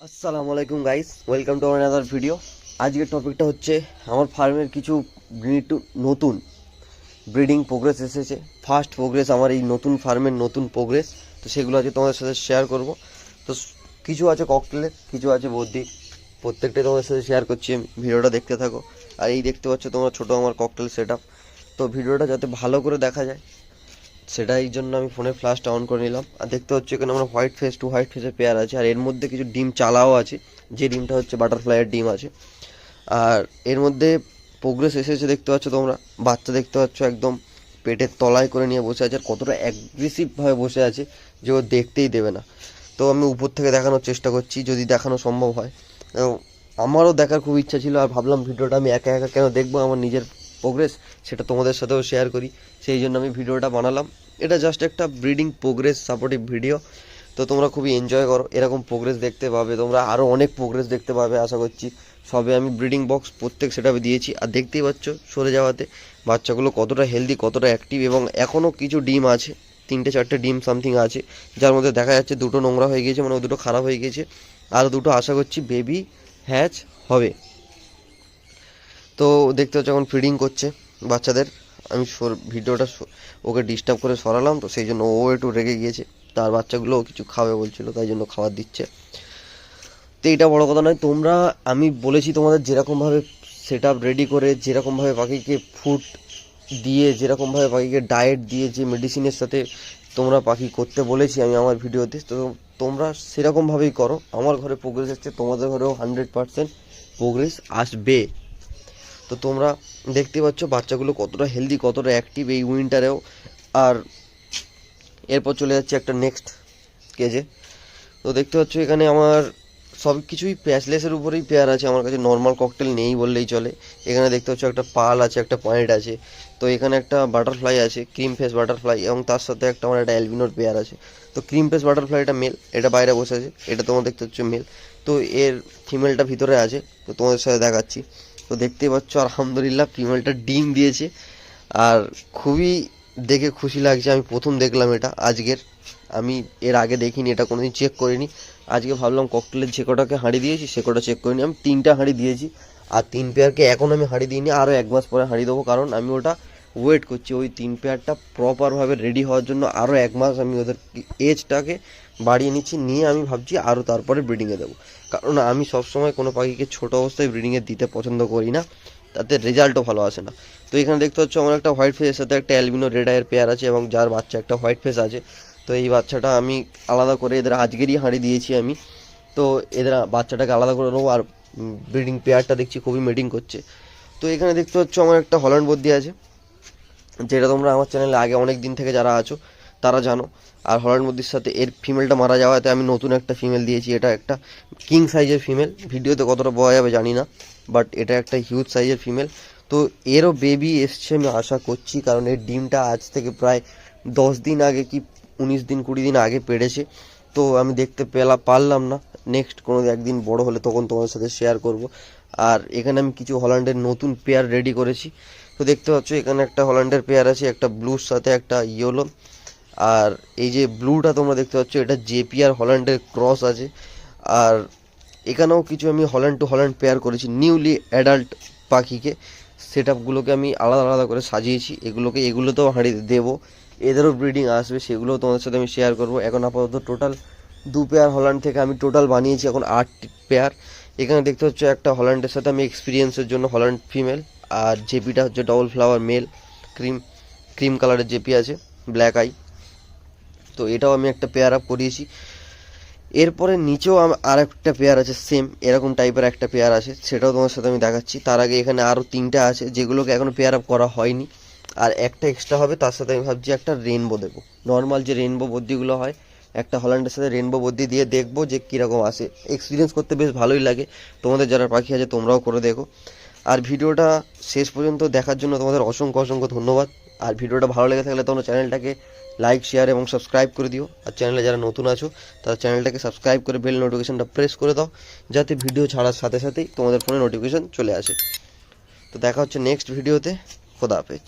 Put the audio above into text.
আসসালামু আলাইকুম guys welcome to আমার ভিডিও আজকের টপিকটা হচ্ছে আমার ফার্মের কিছু নতুন ব্রিডিং প্রোগ্রেস এসেছে। ফার্স্ট প্রোগ্রেস আমার এই নতুন ফার্মের নতুন প্রোগ্রেস তো সেগুলো আজকে তোমাদের সাথে শেয়ার করব। তো কিছু আছে ককটেলের কিছু আছে বদ্যি প্রত্যেকটাই তোমাদের সাথে শেয়ার করছি আমি। ভিডিওটা দেখতে থাকো। আর এই দেখতে পাচ্ছ তোমরা ছোটো আমার ককটেল সেট তো ভিডিওটা যাতে ভালো করে দেখা যায় সেটাই জন্য আমি ফোনের ফ্ল্যাশটা অন করে নিলাম। আর দেখতে হচ্ছে এখানে আমার হোয়াইট ফেস টু হোয়াইট ফেসের পেয়ার আছে। আর এর মধ্যে কিছু ডিম চালাও আছে। যে ডিমটা হচ্ছে বাটারফ্লাইয়ের ডিম আছে। আর এর মধ্যে প্রোগ্রেস এসেছে দেখতে পাচ্ছ তোমরা। বাচ্চা দেখতে পাচ্ছ একদম পেটের তলায় করে নিয়ে বসে আছে। আর কতটা অ্যাগ্রেসিভভাবে বসে আছে যে ও দেখতেই দেবে না। তো আমি উপর থেকে দেখানোর চেষ্টা করছি, যদি দেখানো সম্ভব হয়। আমারও দেখার খুব ইচ্ছা ছিল, আর ভাবলাম ভিডিওটা আমি একা একা কেন দেখব? আমার নিজের প্রোগ্রেস সেটা তোমাদের সাথেও শেয়ার করি। সেই জন্য আমি ভিডিওটা বানালাম। এটা জাস্ট একটা ব্রিডিং প্রোগ্রেস সাপোর্টিভ ভিডিও তো তোমরা খুবই এনজয় করো। এরকম প্রোগ্রেস দেখতে পাবে। তোমরা আরও অনেক প্রোগ্রেস দেখতে পাবে, আশা করছি। সবে আমি ব্রিডিং বক্স প্রত্যেক সেটাবে দিয়েছি। আর দেখতেই পাচ্ছ, সরে যাওয়াতে বাচ্চাগুলো কতটা হেলদি কতটা অ্যাক্টিভ এবং এখনও কিছু ডিম আছে। তিনটে, চারটে ডিম সামথিং আছে। যার মধ্যে দেখা যাচ্ছে দুটো নোংরা হয়ে গিয়েছে মানে দুটো খারাপ হয়ে গিয়েছে। আর দুটো আশা করছি বেবি হ্যাচ হবে। তো দেখতে হচ্ছে এখন ফিডিং করছে বাচ্চাদের। আমি ভিডিওটা ওকে ডিস্টার্ব করে সরালাম, তো সেই জন্য ও একটু রেগে গিয়েছে। তার বাচ্চাগুলোও কিছু খাবে বলছিল, তাই জন্য খাবার দিচ্ছে। তো এইটা বড় কথা নয়, তোমরা, আমি বলেছি তোমাদের যেরকমভাবে সেট আপ রেডি করে, যেরকমভাবে পাখিকে ফুড দিয়ে, যেরকমভাবে পাখিকে ডায়েট দিয়ে, যে মেডিসিনের সাথে তোমরা পাখি করতে বলেছি আমি আমার ভিডিওতে, তো তোমরা সেরকমভাবেই করো। আমার ঘরে প্রোগ্রেস আসছে তোমাদের ঘরেও হান্ড্রেড পারসেন্ট প্রোগ্রেস আসবে। তো তোমরা দেখতে পাচ্ছ বাচ্চাগুলো কতটা হেলদি কতটা অ্যাক্টিভ এই উইন্টারেও আর এরপর চলে যাচ্ছে একটা নেক্সট কেজে তো দেখতে পাচ্ছ এখানে আমার সব কিছুই প্যাচলেসের উপরেই পেয়ার আছে। আমার কাছে নর্মাল ককটেল নেই বললেই চলে। এখানে দেখতে পাচ্ছ একটা পাল আছে, একটা পয়েন্ট আছে। তো এখানে একটা বাটারফ্লাই আছে ক্রিম ফেস বাটারফ্লাই এবং তার সাথে একটা আমার একটা অ্যালবিনোর পেয়ার আছে। তো ক্রিম ফেস বাটারফ্লাইটা মেল এটা বাইরে বসে আছে। এটা তোমার দেখতে পাচ্ছ মেল তো এর ফিমেলটা ভিতরে আছে। তো তোমাদের সাথে দেখাচ্ছি। তো দেখতেই পাচ্ছ, আলহামদুলিল্লাহ ফিমেলটা ডিম দিয়েছে। আর খুবই দেখে খুশি লাগছে, আমি প্রথম দেখলাম এটা, আজকের। আমি এর আগে দেখিনি, এটা কোনোদিন চেক করিনি। আজকে ভাবলাম ককটেলের যে কটাকে হাঁড়ি দিয়েছি, সে কটা চেক করিনি। আমি তিনটা হাঁড়ি দিয়েছি, আর তিন পেয়ারকে এখন আমি হাঁড়ি দিইনি, আরও এক মাস পরে হাঁড়ি দেবো, কারণ আমি ওটা ওয়েট করছি। ওই তিন পেয়ারটা প্রপারভাবে রেডি হওয়ার জন্য আরও এক মাস আমি ওদের এজটাকে বাড়িয়ে নিচ্ছি, নিয়ে আমি ভাবছি আরও তারপরে ব্রিডিংয়ে দেবো। কারণ আমি সবসময় কোনো পাখিকে ছোট অবস্থায় ব্রিডিংয়ে দিতে পছন্দ করি না, তাতে রেজাল্টও ভালো আসে না। তো এখানে দেখতে হচ্ছে আমার একটা হোয়াইট ফেসের সাথে একটা অ্যালবিনো রেড আয়ের পেয়ার আছে এবং যার বাচ্চা একটা হোয়াইট ফেস আছে। তো এই বাচ্চাটা আমি আলাদা করে এদের আজকেরই হাঁড়ি দিয়েছি আমি। তো এদের বাচ্চাটাকে আলাদা করে নেব আর ব্রিডিং পেয়ারটা দেখছি খুবই মেটিং করছে। তো এখানে দেখতে হচ্ছে আমার একটা হল্যান্ড বদ্যি আছে, যেটা তোমরা আমার চ্যানেলে আগে অনেক দিন থেকে যারা আছো তারা জানো। আর হল্যান্ড বদ্যির সাথে এর ফিমেলটা মারা যাওয়াতে আমি নতুন একটা ফিমেল দিয়েছি। এটা একটা কিং সাইজের ফিমেল ভিডিওতে কতটা পাওয়া যাবে জানি না বাট এটা একটা হিউজ সাইজের ফিমেল তো এরও বেবি এসছে আমি আশা করছি, কারণ এর ডিমটা আজ থেকে প্রায় দশ দিন আগে কি উনিশ দিন কুড়ি দিন আগে পেড়েছে। তো আমি দেখতে পেলা, পারলাম না। নেক্সট কোনো একদিন বড় হলে তখন তোমাদের সাথে শেয়ার করব। আর এখানে আমি কিছু হল্যান্ডের নতুন পেয়ার রেডি করেছি। তো দেখতে পাচ্ছ এখানে একটা হল্যান্ডের পেয়ার আছে, একটা ব্লুর সাথে একটা ইয়েলো আর এই যে ব্লুটা তোমরা দেখতে পাচ্ছ, এটা জেপি আর হল্যান্ডের ক্রস আছে। আর এখানেও কিছু আমি হল্যান্ড টু হল্যান্ড পেয়ার করেছি নিউলি অ্যাডাল্ট পাখিকে। সেট আপগুলোকে আমি আলাদা আলাদা করে সাজিয়েছি। এগুলোকে, এগুলোতেও হাঁড়ি দেবো। এদেরও ব্রিডিং আসবে, সেগুলোও তোমাদের সাথে আমি শেয়ার করব। এখন আপাতত টোটাল দু পেয়ার হল্যান্ড থেকে আমি টোটাল বানিয়েছি, এখন আট পেয়ার এখানে দেখতে হচ্ছে একটা হল্যান্ডের সাথে আমি এক্সপিরিয়েন্সের জন্য হল্যান্ড ফিমেল আর জেপিটা হচ্ছে double flower male cream cream কালারের জেপি আছে ব্ল্যাক আই তো এটাও আমি একটা পেয়ার আপ করিয়েছি। এরপরে নিচেও আর একটা পেয়ার আছে সেম এরকম টাইপের একটা পেয়ার আছে, সেটাও তোমার সাথে আমি দেখাচ্ছি। তার আগে এখানে আরও তিনটা আছে, যেগুলোকে এখনও পেয়ার আপ করা হয়নি। আর একটা এক্সট্রা হবে, তার সাথে আমি ভাবছি একটা রেনবো দেবো। নর্মাল যে রেনবো বদ্যিগুলো হয়, একটা হল্যান্ডের সাথে রেনবো বদ্যি দিয়ে দেখব যে কীরকম আসে। এক্সপিরিয়েন্স করতে বেশ ভালোই লাগে। তোমাদের যারা পাখি আছে, তোমরাও করে দেখো। আর ভিডিওটা শেষ পর্যন্ত দেখার জন্য তোমাদের অসংখ্য অসংখ্য ধন্যবাদ। আর ভিডিওটা ভালো লেগে থাকলে তোমরা চ্যানেলটাকে লাইক শেয়ার এবং সাবস্ক্রাইব করে দিও। আর চ্যানেলে যারা নতুন আছো, তারা চ্যানেলটাকে সাবস্ক্রাইব করে বেল নোটিফিকেশানটা প্রেস করে দাও, যাতে ভিডিও ছাড়ার সাথে সাথেই তোমাদের ফোনে নোটিফিকেশান চলে আসে। তো দেখা হচ্ছে নেক্সট ভিডিওতে খোদা হাফেজ।